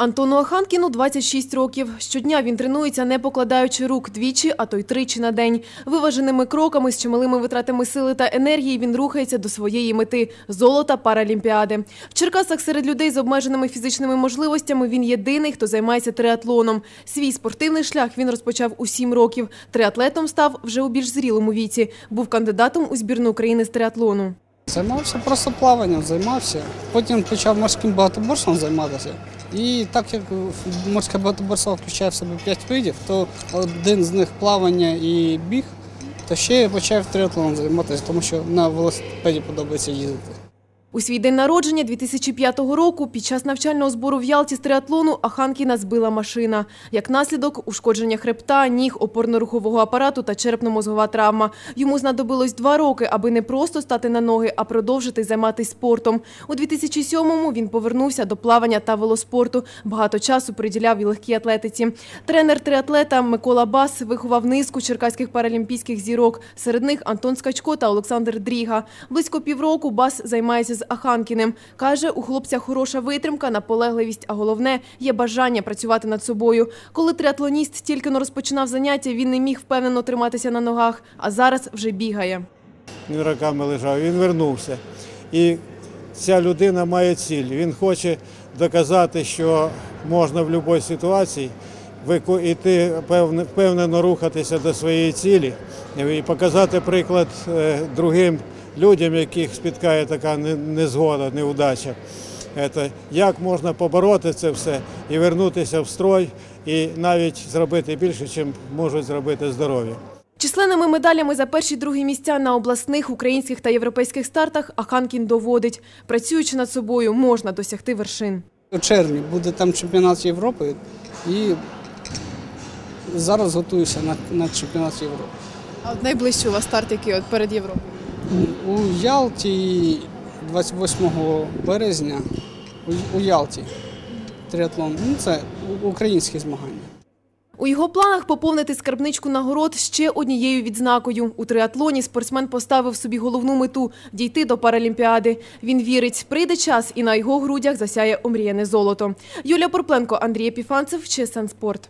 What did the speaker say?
Антону Аханкіну 26 років. Щодня він тренується, не покладаючи рук двічі, а то й тричі на день. Виваженими кроками з чималими витратами сили та енергії він рухається до своєї мети – золота Паралімпіади. В Черкасах серед людей з обмеженими фізичними можливостями він єдиний, хто займається триатлоном. Свій спортивний шлях він розпочав у 7 років. Триатлетом став вже у більш зрілому віці. Був кандидатом у збірну України з триатлону. Займався просто плаванням, займався. Потім почав морським багатоборством займатися. І так як морське багатоборство включає в себе п'ять видів, то один з них плавання і біг, то ще я почав триатлоном займатися, тому що на велосипеді подобається їздити. У свій день народження 2005 року під час навчального збору в Ялті з триатлону Аханкіна збила машина. Як наслідок – ушкодження хребта, ніг, опорно-рухового апарату та черепно-мозгова травма. Йому знадобилось два роки, аби не просто стати на ноги, а продовжити займатися спортом. У 2007-му він повернувся до плавання та велоспорту. Багато часу приділяв і легкій атлетиці. Тренер триатлета Микола Бас виховав низку черкаських паралімпійських зірок. Серед них Антон Скачко та Олександр Дріга. Близько півроку Бас займається з Аханкіним. Каже, у хлопця хороша витримка, наполегливість, а головне – є бажання працювати над собою. Коли триатлоніст тільки но розпочинав заняття, він не міг впевнено триматися на ногах, а зараз вже бігає. Він роками лежав, він вернувся. І ця людина має ціль. Він хоче доказати, що можна в будь-якій ситуації певне- впевнено рухатися до своєї цілі і показати приклад е, другим людям, яких спіткає така незгода, неудача. Це, як можна побороти це все і вернутися в строй, і навіть зробити більше, ніж можуть зробити здорові. Численними медалями за перші другі місця на обласних, українських та європейських стартах Аханкін доводить. Працюючи над собою, можна досягти вершин. У червні буде там чемпіонат Європи і зараз готуюся на, на чемпіонат Європи. А от найближчий у вас старт, який от перед Європою? У Ялті 28 березня у, Ялті триатлон. Ну, це українські змагання. У його планах поповнити скарбничку нагород ще однією відзнакою. У триатлоні спортсмен поставив собі головну мету – дійти до Паралімпіади. Він вірить, прийде час і на його грудях засяє омріяне золото. Юлія Порпленко, Андрій Епіфанцев, Чесен Спорт.